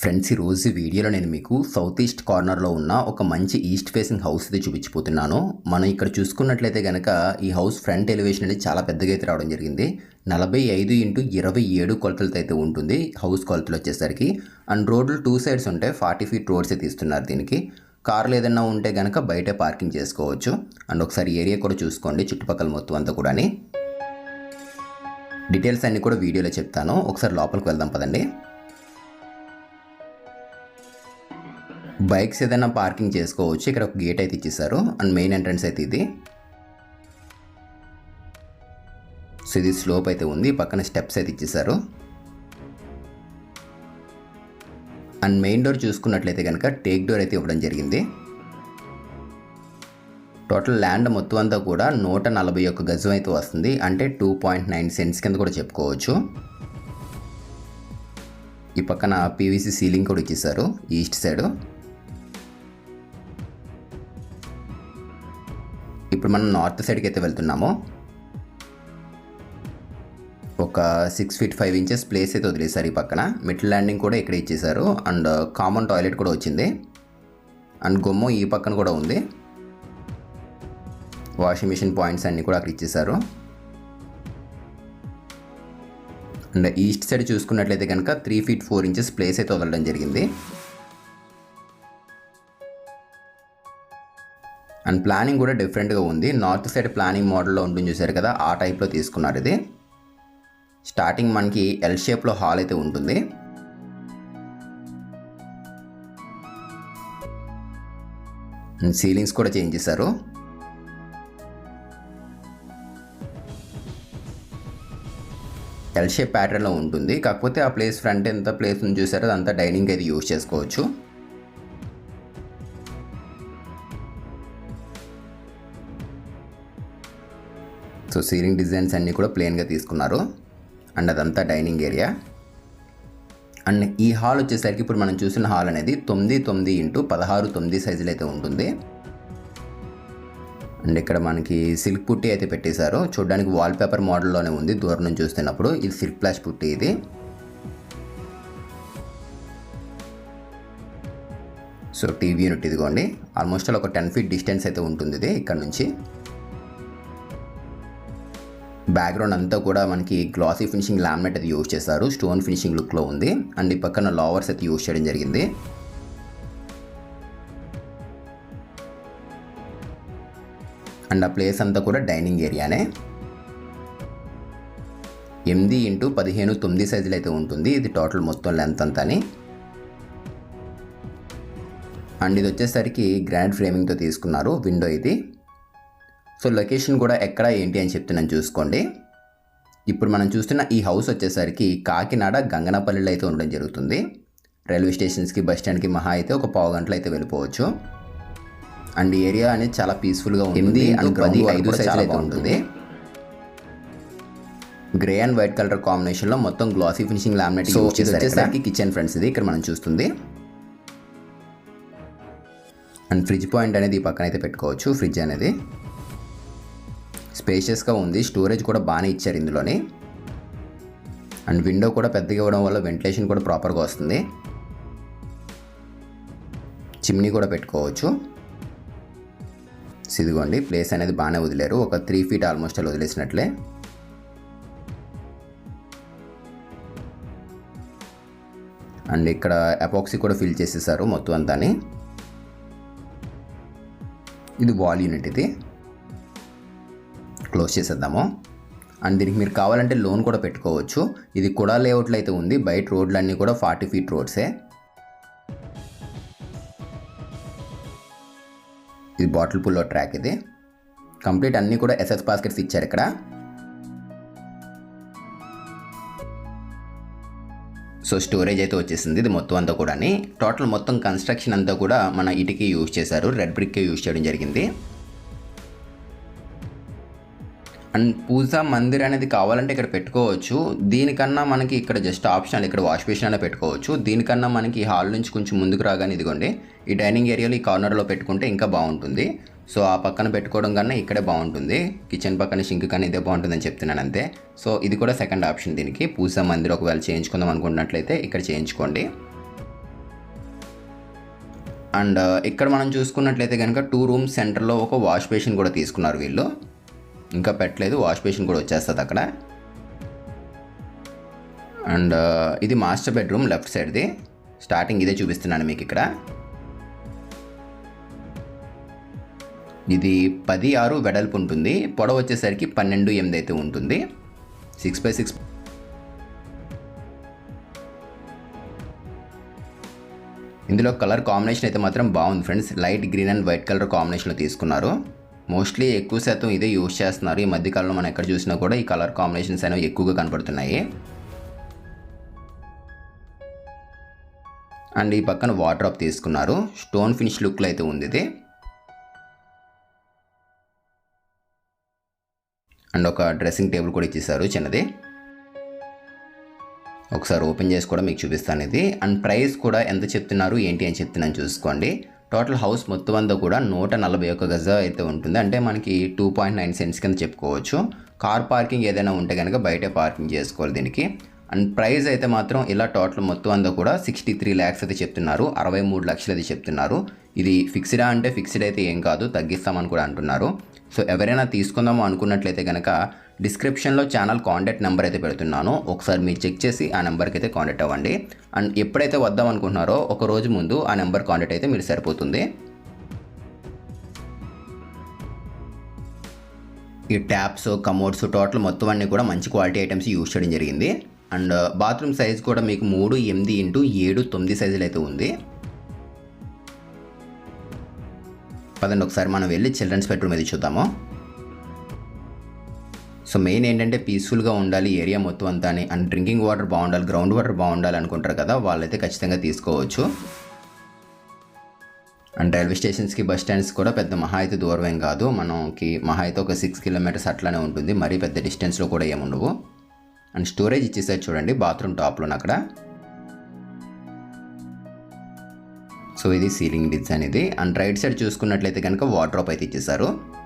Friends ఈ వీడియోలో నేను మీకు సౌత్ ఈస్ట్ కార్నర్లో ఉన్న ఒక మంచి ఈస్ట్ ఫేసింగ్ హౌస్ అయితే చూపించిపోతున్నాను మనం ఇక్కడ చూసుకున్నట్లయితే కనుక ఈ హౌస్ ఫ్రంట్ ఎలివేషన్ అనేది చాలా పెద్దగా అయితే రావడం జరిగింది. నలభై ఐదు ఇంటూ ఇరవై ఏడు కొలతలతో అయితే ఉంటుంది హౌస్ కొలతలు వచ్చేసరికి. అండ్ రోడ్లు టూ సైడ్స్ ఉంటాయి ఫార్టీ ఫీట్ రోడ్స్ అయితే ఇస్తున్నారు దీనికి. కార్లు ఏదైనా ఉంటే కనుక బయటే పార్కింగ్ చేసుకోవచ్చు. అండ్ ఒకసారి ఏరియా కూడా చూసుకోండి చుట్టుపక్కల మొత్తం అంతా కూడా డీటెయిల్స్ అన్నీ కూడా వీడియోలో చెప్తాను. ఒకసారి లోపలికి వెళ్దాం పదండి. బైక్స్ ఏదైనా పార్కింగ్ చేసుకోవచ్చు. ఇక్కడ ఒక గేట్ అయితే ఇచ్చేసారు. అండ్ మెయిన్ ఎంట్రన్స్ అయితే ఇది. సో ఇది స్లోప్ అయితే ఉంది. పక్కన స్టెప్స్ అయితే ఇచ్చేసారు. అండ్ మెయిన్ డోర్ చూసుకున్నట్లయితే కనుక టేక్ డోర్ అయితే ఇవ్వడం జరిగింది. టోటల్ ల్యాండ్ మొత్తం అంతా కూడా నూట నలభై ఒక్క గజం అయితే వస్తుంది. అంటే టూ పాయింట్ నైన్ సెంట్స్ కింద కూడా చెప్పుకోవచ్చు. ఈ పక్కన పీవీసీ సీలింగ్ కూడా ఇచ్చేసారు. East side. ఇప్పుడు మనం నార్త్ సైడ్కి అయితే వెళ్తున్నాము. ఒక six feet five inches place అయితే వదిలేశారు ఈ పక్కన. మిడిల్ ల్యాండింగ్ కూడా ఇక్కడ ఇచ్చేశారు. అండ్ కామన్ టాయిలెట్ కూడా వచ్చింది. అండ్ గుమ్మం ఈ పక్కన కూడా ఉంది. వాషింగ్ మిషన్ పాయింట్స్ అన్నీ కూడా అక్కడ ఇచ్చేశారు. అండ్ ఈస్ట్ సైడ్ చూసుకున్నట్లయితే కనుక three feet four inches place అయితే వదలడం జరిగింది. అండ్ ప్లానింగ్ కూడా డిఫరెంట్గా ఉంది. నార్త్ సైడ్ ప్లానింగ్ మోడల్లో ఉంటుంది చూసారు కదా ఆ టైప్లో తీసుకున్నారు ఇది. స్టార్టింగ్ మనకి ఎల్ షేప్లో హాల్ అయితే ఉంటుంది. సీలింగ్స్ కూడా చేంజ్ చేశారు. ఎల్ షేప్ ప్యాటర్న్లో ఉంటుంది. కాకపోతే ఆ ప్లేస్ ఫ్రంట్ ఎంత ప్లేస్ ఉంది చూసారో అదంతా డైనింగ్ అయితే యూజ్ చేసుకోవచ్చు. సో సీలింగ్ డిజైన్స్ అన్నీ కూడా ప్లెయిన్గా తీసుకున్నారు. అండ్ అదంతా డైనింగ్ ఏరియా. అండ్ ఈ హాల్ వచ్చేసరికి ఇప్పుడు మనం చూసిన హాల్ అనేది తొమ్మిది తొమ్మిది ఇంటూ పదహారు తొమ్మిది సైజులు అయితే ఉంటుంది. అండ్ ఇక్కడ మనకి సిల్క్ పుట్టి అయితే పెట్టేశారు. చూడడానికి వాల్ పేపర్ మోడల్లోనే ఉంది దూరం నుంచి చూస్తున్నప్పుడు. ఇది సిల్క్ ప్లాష్ పుట్టి ఇది. సో టీవీ యూనిట్ ఇదిగోండి. ఆల్మోస్ట్ ఒక టెన్ ఫీట్ డిస్టెన్స్ అయితే ఉంటుంది ఇది ఇక్కడ నుంచి. బ్యాక్గ్రౌండ్ అంతా కూడా మనకి గ్లాసీ ఫినిషింగ్ లామినేట్ అయితే యూజ్ చేశారు. స్టోన్ ఫినిషింగ్ లుక్లో ఉంది. అండ్ ఈ పక్కన లావర్స్ అయితే యూజ్ చేయడం జరిగింది. అండ్ ఆ ప్లేస్ అంతా కూడా డైనింగ్ ఏరియానే ఎనిమిది ఇంటూ పదిహేను తొమ్మిది సైజులు అయితే ఉంటుంది. ఇది టోటల్ మొత్తం లెంత్ అంతాని. అండ్ ఇది వచ్చేసరికి గ్రాండ్ ఫ్రేమింగ్తో తీసుకున్నారు. విండో ఇది. సో లొకేషన్ కూడా ఎక్కడ ఏంటి అని చెప్తున్నాను చూసుకోండి. ఇప్పుడు మనం చూస్తున్న ఈ హౌస్ వచ్చేసరికి కాకినాడ గంగనపల్లిలో అయితే ఉండడం జరుగుతుంది. రైల్వే స్టేషన్స్కి బస్ స్టాండ్కి మహా అయితే ఒక పావు గంటలు అయితే వెళ్ళిపోవచ్చు. అండ్ ఏరియా అనేది చాలా పీస్ఫుల్గా ఉంటుంది. అండ్ పది ఐదు సైజులు అయితే ఉంటుంది. గ్రే అండ్ వైట్ కలర్ కాంబినేషన్లో మొత్తం గ్లాసీ ఫినిషింగ్ లామినేట్ చేసేసరికి కిచెన్ ఫ్రెండ్స్ ఇది ఇక్కడ మనం చూస్తుంది. అండ్ ఫ్రిడ్జ్ పాయింట్ అనేది ఈ పక్కన అయితే పెట్టుకోవచ్చు ఫ్రిడ్జ్ అనేది. స్పేషియస్గా ఉంది. స్టోరేజ్ కూడా బాగానే ఇచ్చారు ఇందులోని. అండ్ విండో కూడా పెద్దగా ఇవ్వడం వల్ల వెంటిలేషన్ కూడా ప్రాపర్గా వస్తుంది. చిమ్నీ కూడా పెట్టుకోవచ్చు. ఇదిగోండి ప్లేస్ అనేది బాగానే వదిలేరు. ఒక త్రీ ఫీట్ ఆల్మోస్ట్ అలా వదిలేసినట్లే. అండ్ ఇక్కడ అపాక్సీ కూడా ఫిల్ చేసేసారు మొత్తం అంతాని. ఇది వాల్ యూనిట్ ఇది. క్లోజ్ చేసేద్దాము. అండ్ దీనికి మీరు కావాలంటే లోన్ కూడా పెట్టుకోవచ్చు. ఇది కూడా లేఅవుట్లో అయితే ఉంది. బయట రోడ్లన్నీ కూడా ఫార్టీ ఫీట్ రోడ్సే. ఇది బాటిల్ పుల్లో ట్రాక్ ఇది. కంప్లీట్ అన్నీ కూడా ఎస్ఎస్ బాస్కెట్స్ ఇచ్చారు ఇక్కడ. సో స్టోరేజ్ అయితే వచ్చేసింది. ఇది మొత్తం అంతా కూడా టోటల్ మొత్తం కన్స్ట్రక్షన్ అంతా కూడా మన ఇటుకి యూజ్ చేశారు. రెడ్ బ్రిక్కే యూజ్ చేయడం జరిగింది. అండ్ పూజా మందిర్ అనేది కావాలంటే ఇక్కడ పెట్టుకోవచ్చు. దీనికన్నా మనకి ఇక్కడ జస్ట్ ఆప్షనల్ ఇక్కడ వాష్ బేసిన్ అనే పెట్టుకోవచ్చు. దీనికన్నా మనకి హాల్ నుంచి కొంచెం ముందుకు రాగానే ఇదిగోండి ఈ డైనింగ్ ఏరియాలో ఈ కార్నర్లో పెట్టుకుంటే ఇంకా బాగుంటుంది. సో ఆ పక్కన పెట్టుకోవడం కన్నా ఇక్కడే బాగుంటుంది. కిచెన్ పక్కన షింక్ కానీ ఇదే బాగుంటుందని చెప్తున్నాను అంతే. సో ఇది కూడా సెకండ్ ఆప్షన్ దీనికి. పూజా మందిర్ ఒకవేళ చేయించుకుందాం అనుకున్నట్లయితే ఇక్కడ చేయించుకోండి. అండ్ ఇక్కడ మనం చూసుకున్నట్లయితే కనుక టూ రూమ్స్ సెంటర్లో ఒక వాష్ బేసిన్ కూడా తీసుకున్నారు వీళ్ళు. ఇంకా పెట్టలేదు వాష్ బేసిన్ కూడా వచ్చేస్తుంది అక్కడ. అండ్ ఇది మాస్టర్ బెడ్రూమ్ లెఫ్ట్ సైడ్ది. స్టార్టింగ్ ఇదే చూపిస్తున్నాను మీకు ఇక్కడ. ఇది పది ఆరు వెడల్పు ఉంటుంది పొడవు వచ్చేసరికి పన్నెండు ఎనిమిది అయితే ఉంటుంది. సిక్స్ బై సిక్స్ ఇందులో కలర్ కాంబినేషన్ అయితే మాత్రం బాగుంది friends. Light green and white colour కాంబినేషన్లో తీసుకున్నారు. మోస్ట్లీ ఎక్కువ శాతం ఇదే యూజ్ చేస్తున్నారు. ఈ మధ్యకాలంలో మనం ఎక్కడ చూసినా కూడా ఈ కలర్ కాంబినేషన్స్ అనేవి ఎక్కువగా కనపడుతున్నాయి. అండ్ ఈ పక్కన వాటర్ అప్ తీసుకున్నారు స్టోన్ ఫినిష్ లుక్లో అయితే ఉంది ఇది. అండ్ ఒక డ్రెస్సింగ్ టేబుల్ కూడా ఇచ్చేసారు చిన్నది. ఒకసారి ఓపెన్ చేసి కూడా మీకు చూపిస్తాను ఇది. అండ్ ప్రైస్ కూడా ఎంత చెప్తున్నారు ఏంటి అని చెప్తున్నాను చూసుకోండి. టోటల్ హౌస్ మొత్తం అంతా కూడా నూట నలభై ఒక్క గజ అయితే ఉంటుంది. అంటే మనకి టూ పాయింట్ నైన్ సెంట్స్ కింద చెప్పుకోవచ్చు. కార్ పార్కింగ్ ఏదైనా ఉంటే కనుక బయటే పార్కింగ్ చేసుకోవాలి దీనికి. అండ్ ప్రైస్ అయితే మాత్రం ఇలా టోటల్ మొత్తం అంతా కూడా సిక్స్టీ త్రీ ల్యాక్స్ అయితే చెప్తున్నారు. అరవై మూడు లక్షలు అయితే చెప్తున్నారు. ఇది ఫిక్స్డా అంటే ఫిక్స్డ్ అయితే ఏం కాదు. తగ్గిస్తామని కూడా అంటున్నారు. సో ఎవరైనా తీసుకుందాము అనుకున్నట్లయితే కనుక డిస్క్రిప్షన్లో ఛానల్ కాంటాక్ట్ నెంబర్ అయితే పెడుతున్నాను. ఒకసారి మీరు చెక్ చేసి ఆ నెంబర్కి అయితే కాంటాక్ట్ అవ్వండి. అండ్ ఎప్పుడైతే వద్దాం అనుకుంటున్నారో ఒక రోజు ముందు ఆ నెంబర్ కాంటాక్ట్ అయితే మీరు సరిపోతుంది. ఈ ట్యాప్స్ కమోడ్స్ టోటల్ మొత్తం అన్నీ కూడా మంచి క్వాలిటీ ఐటమ్స్ యూజ్ చేయడం జరిగింది. అండ్ బాత్రూమ్ సైజ్ కూడా మీకు మూడు ఎనిమిది ఇంటూ ఏడు తొమ్మిది సైజులు అయితే ఉంది. పదండి ఒకసారి మనం వెళ్ళి చిల్డ్రన్స్ బెడ్రూమ్ అది చూద్దాము. సో మెయిన్ ఏంటంటే పీస్ఫుల్గా ఉండాలి ఏరియా మొత్తం అంతా అని అండ్ డ్రింకింగ్ వాటర్ బాగుండాలి గ్రౌండ్ వాటర్ బాగుండాలి అనుకుంటారు కదా వాళ్ళైతే ఖచ్చితంగా తీసుకోవచ్చు. అండ్ రైల్వే స్టేషన్స్కి బస్ స్టాండ్స్ కూడా పెద్ద మహా అయితే దూరం ఏం కాదు. మనకి మహా అయితే ఒక సిక్స్ కిలోమీటర్స్ అట్లానే ఉంటుంది. మరీ పెద్ద డిస్టెన్స్లో కూడా ఏముండవు అండ్ స్టోరేజ్ ఇచ్చేసారు చూడండి బాత్రూమ్ టాప్లో అక్కడ. సో ఇది సీలింగ్ డిజైన్ ఇది. అండ్ రైట్ సైడ్ చూసుకున్నట్లయితే కనుక వాటర్ అయితే ఇచ్చేసారు.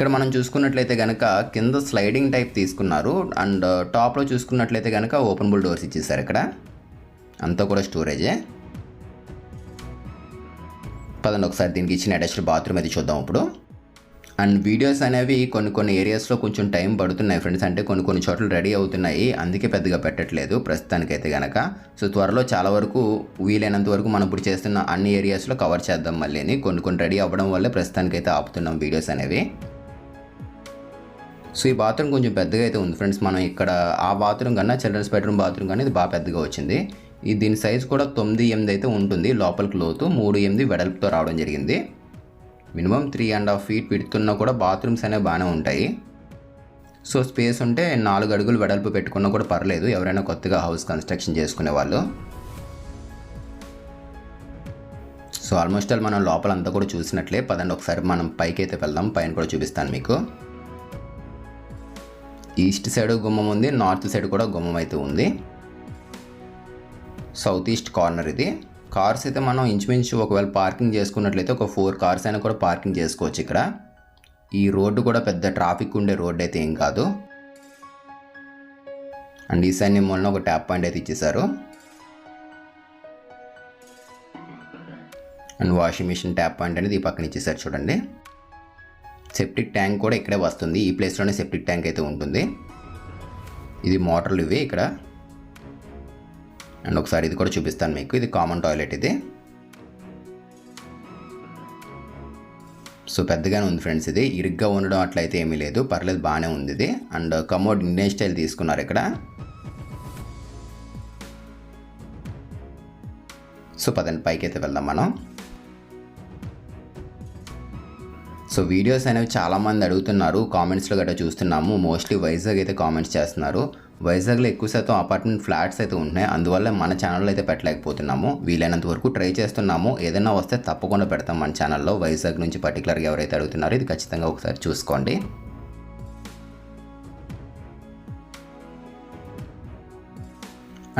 ఇక్కడ మనం చూసుకున్నట్లయితే కనుక కింద స్లైడింగ్ టైప్ తీసుకున్నారు. అండ్ uh, టాప్లో చూసుకున్నట్లయితే కనుక ఓపెనబుల్ డోర్స్ ఇచ్చేసారు ఇక్కడ. అంతా కూడా స్టోరేజే పదండి ఒకసారి దీనికి ఇచ్చిన అటాచ్డ్ బాత్రూమ్ అయితే చూద్దాం ఇప్పుడు. అండ్ వీడియోస్ అనేవి కొన్ని కొన్ని ఏరియాస్లో కొంచెం టైం పడుతున్నాయి ఫ్రెండ్స్ అంటే కొన్ని కొన్ని చోట్ల రెడీ అవుతున్నాయి. అందుకే పెద్దగా పెట్టట్లేదు ప్రస్తుతానికైతే కనుక సో త్వరలో చాలా వరకు వీలైనంత వరకు మనం ఇప్పుడు చేస్తున్న అన్ని ఏరియాస్లో కవర్ చేద్దాం మళ్ళీ కొన్ని కొన్ని రెడీ అవ్వడం వల్లే ప్రస్తుతానికైతే ఆపుతున్నాం వీడియోస్ అనేవి. సో ఈ బాత్రూమ్ కొంచెం పెద్దగా అయితే ఉంది ఫ్రెండ్స్. మనం ఇక్కడ ఆ బాత్రూమ్ కన్నా చిల్డ్రన్స్ బెడ్రూమ్ బాత్రూమ్ కానీ ఇది బాగా పెద్దగా వచ్చింది. ఈ దీని సైజ్ కూడా తొమ్మిది ఎనిమిది అయితే ఉంటుంది. లోపలికి లోతు మూడు ఎనిమిది వెడల్పుతో రావడం జరిగింది. Minimum three and half feet పెడుతున్నా కూడా బాత్రూమ్స్ అనేవి బాగానే ఉంటాయి. సో స్పేస్ ఉంటే నాలుగు అడుగులు వెడల్పు పెట్టుకున్నా కూడా పర్లేదు. ఎవరైనా కొత్తగా హౌస్ కన్స్ట్రక్షన్ చేసుకునే వాళ్ళు. సో ఆల్మోస్ట్ ఆల్ మనం లోపలంతా కూడా చూసినట్లే. పదండి ఒకసారి మనం పైకి అయితే వెళ్దాం. పైన కూడా చూపిస్తాను మీకు. ఈస్ట్ సైడ్ గుమ్మం ఉంది నార్త్ సైడ్ కూడా గుమ్మం అయితే ఉంది. సౌత్ ఈస్ట్ కార్నర్ ఇది. కార్స్ అయితే మనం ఇంచుమించు ఒకవేళ పార్కింగ్ చేసుకున్నట్లయితే ఒక ఫోర్ కార్స్ అయినా కూడా పార్కింగ్ చేసుకోవచ్చు ఇక్కడ. ఈ రోడ్డు కూడా పెద్ద ట్రాఫిక్ ఉండే రోడ్డు అయితే ఏం కాదు. అండ్ ఈ ఈశాన్యం మూలన ఒక ట్యాప్ పాయింట్ అయితే ఇచ్చేసారు and washing machine tap point అనేది ఈ పక్కన ఇచ్చేసారు చూడండి. సెప్టిక్ ట్యాంక్ కూడా ఇక్కడే వస్తుంది. ఈ ప్లేస్లోనే సెప్టిక్ ట్యాంక్ అయితే ఉంటుంది. ఇది మోటార్లు ఇవి ఇక్కడ. అండ్ ఒకసారి ఇది కూడా చూపిస్తాను మీకు. ఇది కామన్ టాయిలెట్ ఇది. సో పెద్దగానే ఉంది ఫ్రెండ్స్ ఇది. ఇరుగ్గా ఉండడం అట్లయితే ఏమీ లేదు. పర్లేదు బాగానే ఉంది ఇది. అండ్ కమోడ్ ఇండియన్ స్టైల్ తీసుకున్నారు ఇక్కడ. సో పదండి పైకి అయితే వెళ్దాం మనం. సో వీడియోస్ అనేవి చాలామంది అడుగుతున్నారు కామెంట్స్లో గట్రా చూస్తున్నాము. మోస్ట్లీ వైజాగ్ అయితే కామెంట్స్ చేస్తున్నారు. వైజాగ్లో ఎక్కువ శాతం అపార్ట్మెంట్ ఫ్లాట్స్ అయితే ఉంటున్నాయి. అందువల్ల మన ఛానల్లో అయితే పెట్టలేకపోతున్నాము. వీలైనంత వరకు ట్రై చేస్తున్నాము. ఏదైనా వస్తే తప్పకుండా పెడతాం మన ఛానల్లో వైజాగ్ నుంచి పర్టికులర్గా ఎవరైతే అడుగుతున్నారో ఇది ఖచ్చితంగా ఒకసారి చూసుకోండి.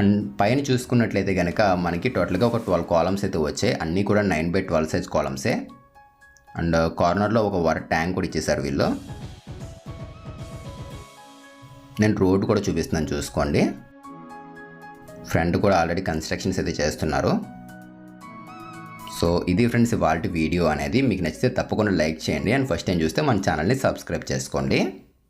అండ్ పైన చూసుకున్నట్లయితే కనుక మనకి టోటల్గా ఒక ట్వెల్వ్ కాలమ్స్ అయితే వచ్చాయి. అన్నీ కూడా నైన్ బై ట్వెల్వ్ సైజ్ కాలమ్సే అండ్ కార్నర్లో ఒక వాటర్ ట్యాంక్ కూడా ఇచ్చేసారు వీళ్ళు. నేను రోడ్ కూడా చూపిస్తున్నాను చూసుకోండి. ఫ్రంట్ కూడా ఆల్రెడీ కన్స్ట్రక్షన్స్ అయితే చేస్తున్నారు. సో ఇది ఫ్రెండ్స్ ఇవాళ వీడియో అనేది. మీకు నచ్చితే తప్పకుండా లైక్ చేయండి. అండ్ ఫస్ట్ టైం చూస్తే మన ఛానల్ని సబ్స్క్రైబ్ చేసుకోండి.